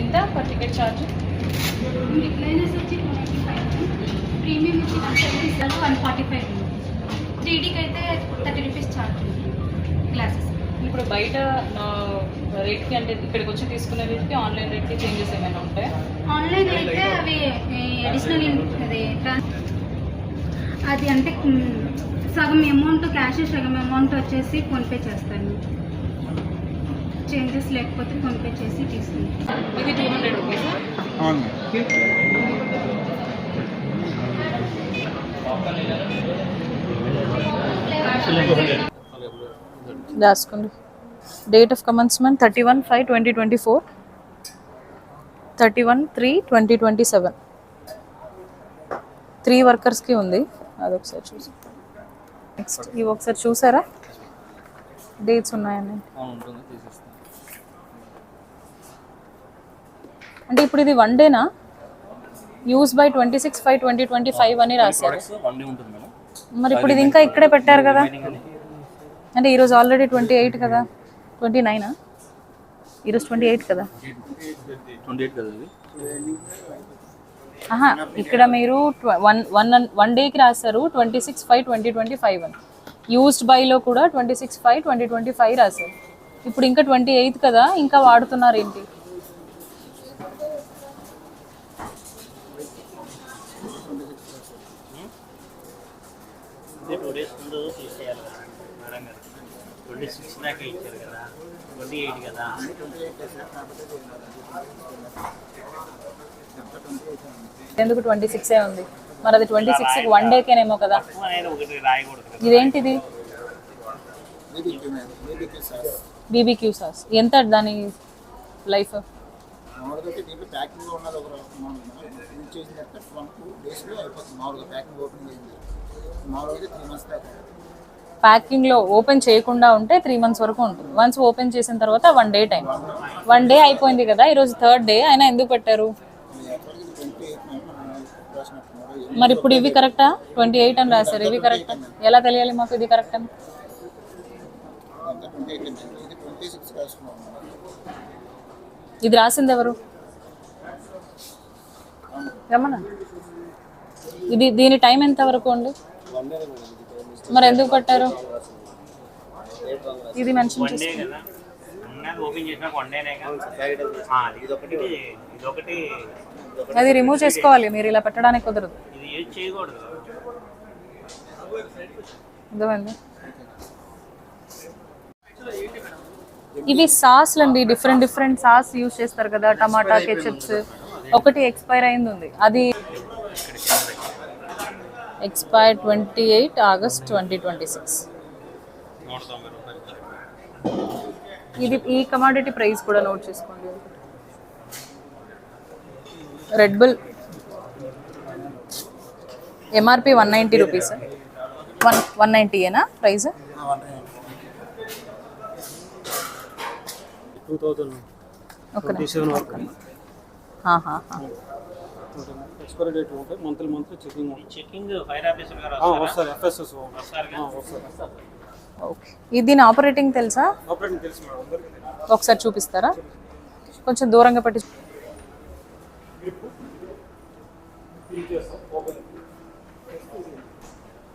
ఎంత per ticket charge recliners వచ్చి premium వచ్చి వన్ ఫార్టీ ఫైవ్ త్రీడీకి అయితే థర్టీ రూపీస్ ఛార్జ్ గ్లాసెస్ ఇప్పుడు బయట రేట్కి అంటే ఇక్కడికి వచ్చి తీసుకునే రేట్కి ఆన్లైన్ రేట్కి చేంజెస్ ఏమైనా ఉంటాయా? ఆన్లైన్ అయితే అవి అడిషనల్ అది అది అంటే సగం అమౌంట్ క్యాష్ సగం అమౌంట్ వచ్చేసి ఫోన్పే చేస్తాను. చేంజెస్ లేకపోతే ఫోన్పే చేసి తీసుకుంటాను ఇది టూ హండ్రెడ్ రూపీస్ అవును. రాసుకోండి. Date of commencement thirty one five twenty twenty four thirty one three twenty twenty seven three వర్కర్స్కి ఉంది అదొకసారి చూసి. నెక్స్ట్ ఇవి ఒకసారి చూసారా? డేట్స్ ఉన్నాయని. అంటే ఇప్పుడు ఇది one డేనా use by twenty six five twenty twenty five అని రాశారు. మరి ఇప్పుడు ఇది ఇంకా ఇక్కడే పెట్టారు కదా? అంటే ఈరోజు ఆల్రెడీ ట్వంటీ ఎయిట్ కదా? ట్వంటీ నైనా ఈరోజు ట్వంటీ ఎయిట్ కదా? ఆహా ఇక్కడ మీరు వన్ వన్ వన్ డేకి రాశారు twenty six five twenty twenty five అని. యూస్డ్ బైలో కూడా twenty six five twenty twenty five రాశారు. ఇప్పుడు ఇంకా ట్వంటీ ఎయిత్ కదా? ఇంకా వాడుతున్నారు ఏంటి? ఇదే టూ డేస్ ముందు తీసేయాలి కదా. మేడం గారు. ట్వంటీ సిక్స్ దాకా ఇచ్చారు కదా. ట్వంటీ ఎయిట్ కదా. ఎందుకు ట్వంటీ సిక్సే ఉంది? మరి అది ట్వంటీ సిక్స్ వన్ డేకేనేమో కదా. ఇదేంటిది? BBQ sauce. ఎంత దాని లైఫ్? మామూలుగా అయితే దీంట్లో ప్యాకింగ్లో ఉన్నది ఒక మామూలుగా యూజ్ చేసిన తర్వాత వన్ టూ డేస్లో అయిపోతుంది. మామూలుగా ప్యాకింగ్ అయింది మామూలుగా అయితే త్రీ మంత్స్ దాకా ప్యాకింగ్లో ఓపెన్ చేయకుండా ఉంటే త్రీ మంత్స్ వరకు ఉంటుంది. వన్స్ ఓపెన్ చేసిన తర్వాత one day time. One day అయిపోయింది కదా ఈరోజు థర్డ్ డే అయినా ఎందుకు పెట్టారు? మరి ఇప్పుడు ఇవి కరెక్టా? ట్వంటీ ఎయిట్ అని రాశారు. ఇవి కరెక్టా? ఎలా తెలియాలి మాకు ఇది కరెక్ట్ అని? ఇది రాసింది ఎవరు? రమణ. ఇది దీని టైం ఎంత వరకు అండి మరి ఎందుకు పెట్టారు ఇది మెన్షన్ అది రిమూవ్ చేసుకోవాలి మీరు ఇలా పెట్టడానికి కుదరదు. యూజ్ ఇవి సాస్లు అండి డిఫరెంట్ డిఫరెంట్ సాస్ యూస్ చేస్తారు కదా టమాటా కెచప్స్ ఒకటి ఎక్స్పైర్ అయింది ఉంది. అది expire twenty eight August twenty twenty six. ఇది ఈ కమాడిటీ ప్రైస్ కూడా నోట్ చేసుకోండి. Red Bull MRP one ninety rupees one one నైంటీయేనా ప్రైస్ టూ ఎక్స్పైరీ డేట్ ఉంటాయి మంత్లీ మంత్లీ చెకింగ్ ఉంటుంది. చెకింగ్ ఫైర్ ఆఫీసర్ గారు ఆ, వస్తారా? వస్తారు. ఎఫ్ఎస్ఎస్ వస్తారు కదా? వస్తారు. ఓకే ఇది దీని ఆపరేటింగ్ తెలుసా? ఆపరేటింగ్ తెలుసు మేడం. అందరికీ ఒకసారి చూపిస్తారా? కొంచెం దూరంగా పెట్టి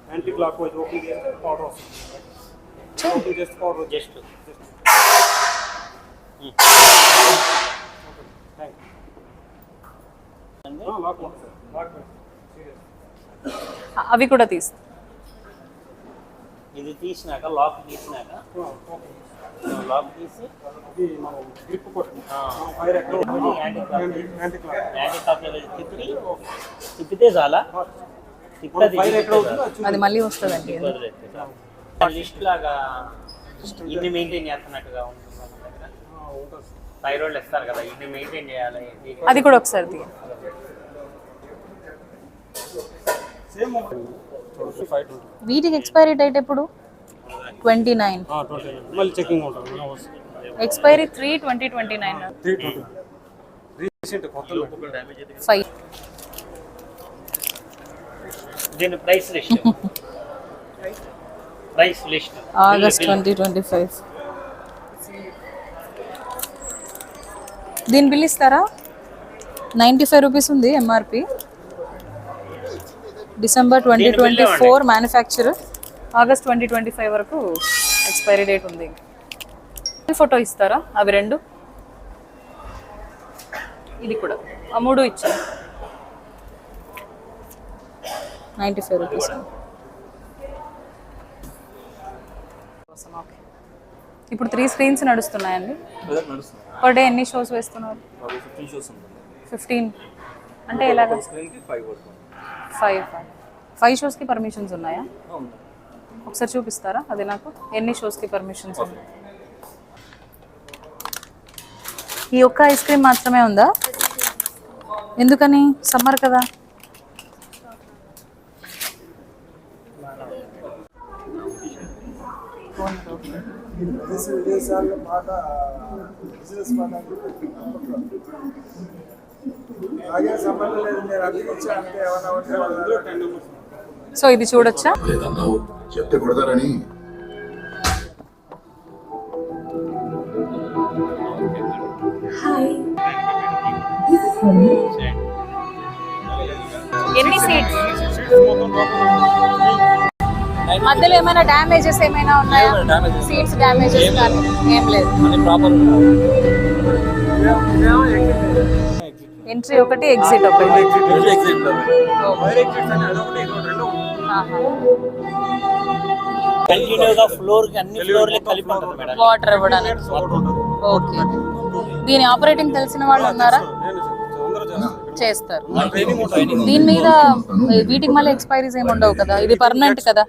యాంటీ క్లాక్ వైజ్ ఓపెన్ చేస్తే పౌడర్ వస్తుంది. ఓపెన్ చేస్తే పౌడర్ జస్ట్ లాక్ ఉంటుంది లాక్ అవి కూడా తీసి. ఇది తీసినాక లాక్ తీసినాక లాక్ తీసి ఇది మనం గ్రిప్ తిప్పి తిప్పితే చాలా. అది మళ్ళీ వస్తుందండి. లిస్ట్ లాగా ఇన్ని మెయింటైన్ చేస్తున్నట్టుగా ఉంటుంది థైరాయిడ్ ఇస్తారు కదా ఇన్ని మెయింటైన్ చేయాలి. అది కూడా ఒకసారి తీయండి సేమ్ ట్వంటీ ఫైవ్ ట్వంటీ వీటికి ఎక్స్పైరీ డేట్ ఎప్పుడు? Twenty nine. ట్వంటీ మళ్ళీ చెకింగ్ ఉంటుంది expiry three twenty twenty nine. Five. దీని price list price list August twenty twenty five. దీని బిల్ ఇస్తారా? నైంటీ ఫైవ్ రూపీస్ ఉంది MRP December twenty twenty four manufacture August twenty twenty five వరకు expiry date ఉంది. Photo ఇస్తారా? అవి రెండు? ఇది కూడా. ఆ మూడు ఇచ్చారు నైంటీ ఫైవ్ రూపీస్. ఓకే ఇప్పుడు త్రీ స్క్రీన్స్ నడుస్తున్నాయండి. పర్ డే ఎన్ని షోస్ వేస్తున్నారు? ఫిఫ్టీన్ అంటే ఎలాగ? ఫైవ్ ఫైవ్ ఫైవ్ షోస్కి పర్మిషన్స్ ఉన్నాయా? ఒకసారి చూపిస్తారా? అది నాకు. ఎన్ని షోస్కి పర్మిషన్స్ ఉన్నాయి? ఈ ఒక్క ఐస్ క్రీమ్ మాత్రమే ఉందా? ఎందుకని? సమ్మర్ కదా. దేశ విదేశాల్లో మాట బిజినెస్ సో ఇది చూడొచ్చా? చెప్తే కొడతారని. ఎన్ని సీట్స్ మధ్యలో ఏమైనా డ్యామేజెస్ ఏమైనా ఉన్నాయా. Seats damages? కానీ ఏం లేదు. ప్రాపర్ ఎంట్రీ ఒకటి ఎగ్జిట్ ఒకటి. కంటిన్యూగా ఫ్లోర్ అన్ని కలిపి ఉంటుంది మేడం. వాటర్ ఇవ్వడానికి. ఓకే దీని ఆపరేటింగ్ తెలిసిన వాళ్ళు ఉన్నారా? చేస్తారు. ట్రైనింగ్ ఉంటుంది. దీని మీద వీటికి మళ్ళీ ఎక్స్పైరీస్ ఏమి ఉండవు కదా? ఇది పర్మనెంట్ కదా?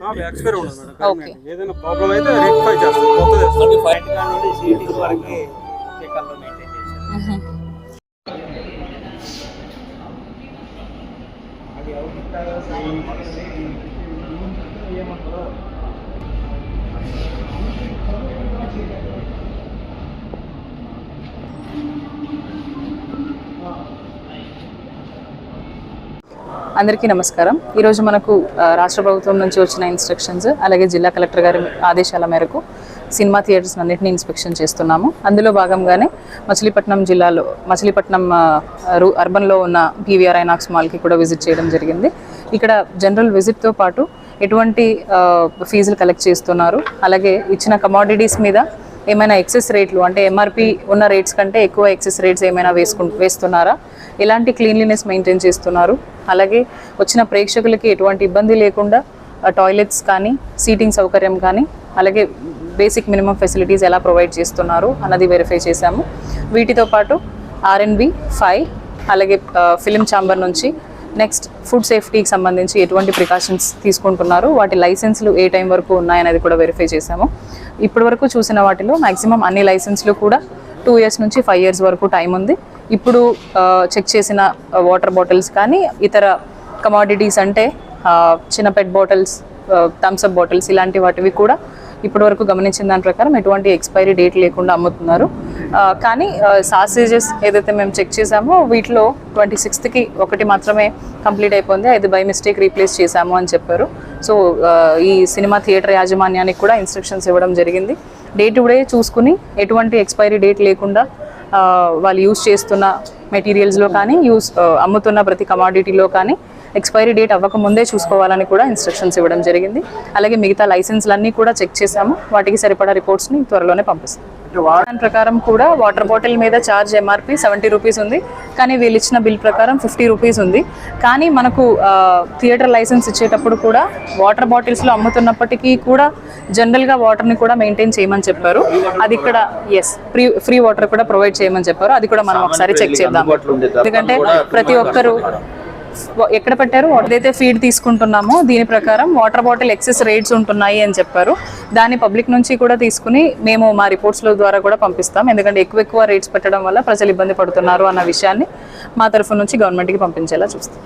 ఓకే ఏదైనా ప్రాబ్లం అయితే రెక్టిఫై అందరికీ నమస్కారం. ఈరోజు మనకు రాష్ట్ర ప్రభుత్వం నుంచి వచ్చిన ఇన్స్ట్రక్షన్స్ అలాగే జిల్లా కలెక్టర్ గారి ఆదేశాల మేరకు సినిమా థియేటర్స్ అన్నింటినీ ఇన్స్పెక్షన్ చేస్తున్నాము. అందులో భాగంగానే మచిలీపట్నం జిల్లాలో మచిలీపట్నం అర్బన్లో ఉన్న పీవీఆర్ ఐనాక్స్ మాల్కి కూడా విజిట్ చేయడం జరిగింది. ఇక్కడ జనరల్ విజిట్తో పాటు ఎటువంటి ఫీజులు కలెక్ట్ చేస్తున్నారు. అలాగే ఇచ్చిన కమాడిటీస్ మీద ఏమైనా ఎక్సెస్ రేట్లు అంటే ఎంఆర్పి ఉన్న రేట్స్ కంటే ఎక్కువ ఎక్సెస్ రేట్స్ ఏమైనా వేసుకు వేస్తున్నారా? ఎలాంటి క్లీన్లీనెస్ మెయింటైన్ చేస్తున్నారు? అలాగే వచ్చిన ప్రేక్షకులకి ఎటువంటి ఇబ్బంది లేకుండా టాయిలెట్స్ కానీ సీటింగ్ సౌకర్యం కానీ అలాగే బేసిక్ మినిమం ఫెసిలిటీస్ ఎలా ప్రొవైడ్ చేస్తున్నారు అన్నది వెరిఫై చేశాము. వీటితో పాటు ఆర్ఎన్బి ఫైవ్ అలాగే ఫిలిం ఛాంబర్ నుంచి నెక్స్ట్ ఫుడ్ సేఫ్టీకి సంబంధించి ఎటువంటి ప్రికాషన్స్ తీసుకుంటున్నారు? వాటి లైసెన్స్లు ఏ టైం వరకు ఉన్నాయనేది కూడా వెరిఫై చేశాము. ఇప్పటి వరకు చూసిన వాటిలో మ్యాక్సిమం అన్ని లైసెన్స్లు కూడా టూ ఇయర్స్ నుంచి ఫైవ్ ఇయర్స్ వరకు టైం ఉంది. ఇప్పుడు చెక్ చేసిన వాటర్ బాటిల్స్ కానీ ఇతర కమాడిటీస్ అంటే చిన్న పెట్ బాటిల్స్ థమ్స్అప్ బాటిల్స్ ఇలాంటి వాటివి కూడా ఇప్పటి వరకు గమనించిన దాని ప్రకారం ఎటువంటి ఎక్స్పైరీ డేట్ లేకుండా అమ్ముతున్నారు. కానీ సాసేజెస్ ఏదైతే మేము చెక్ చేసామో వీటిలో ట్వంటీ సిక్స్త్కి ఒకటి మాత్రమే కంప్లీట్ అయిపోయింది. అది బై మిస్టేక్ రీప్లేస్ చేశాము అని చెప్పారు. సో ఈ సినిమా థియేటర్ యాజమాన్యానికి కూడా ఇన్స్ట్రక్షన్స్ ఇవ్వడం జరిగింది. డే టు డే చూసుకుని ఎటువంటి ఎక్స్పైరీ డేట్ లేకుండా వాళ్ళు యూస్ చేస్తున్న మెటీరియల్స్లో కానీ యూస్ అమ్ముతున్న ప్రతి కమాడిటీలో కానీ ఎక్స్పైరీ డేట్ అవ్వక ముందే చూసుకోవాలని కూడా ఇన్స్ట్రక్షన్స్ ఇవ్వడం జరిగింది. అలాగే మిగతా లైసెన్స్లన్నీ కూడా చెక్ చేశాము. వాటికి సరిపడా రిపోర్ట్స్ని త్వరలోనే పంపిస్తాం. దాని ప్రకారం కూడా వాటర్ బాటిల్ మీద ఛార్జ్ ఎంఆర్పి సెవెంటీ రూపీస్ ఉంది. కానీ వీళ్ళు ఇచ్చిన బిల్ ప్రకారం ఫిఫ్టీ రూపీస్ ఉంది. కానీ మనకు థియేటర్ లైసెన్స్ ఇచ్చేటప్పుడు కూడా వాటర్ బాటిల్స్లో అమ్ముతున్నప్పటికీ కూడా జనరల్గా వాటర్ని కూడా మెయింటైన్ చేయమని చెప్పారు. అది ఇక్కడ ఎస్ ఫ్రీ ఫ్రీ వాటర్ కూడా ప్రొవైడ్ చేయమని చెప్పారు. అది కూడా మనం ఒకసారి చెక్ చేద్దాం. ఎందుకంటే ప్రతి ఒక్కరు ఎక్కడ పెట్టారు? ఏదైతే ఫీడ్ తీసుకుంటున్నామో దీని ప్రకారం వాటర్ బాటిల్ ఎక్సెస్ రేట్స్ ఉంటున్నాయి అని చెప్పారు. దాన్ని పబ్లిక్ నుంచి కూడా తీసుకుని మేము మా రిపోర్ట్స్ల ద్వారా కూడా పంపిస్తాం. ఎందుకంటే ఎక్కువ ఎక్కువ రేట్స్ పెట్టడం వల్ల ప్రజలు ఇబ్బంది పడుతున్నారు అన్న విషయాన్ని మా తరఫు నుంచి గవర్నమెంట్కి పంపించేలా చూస్తాం.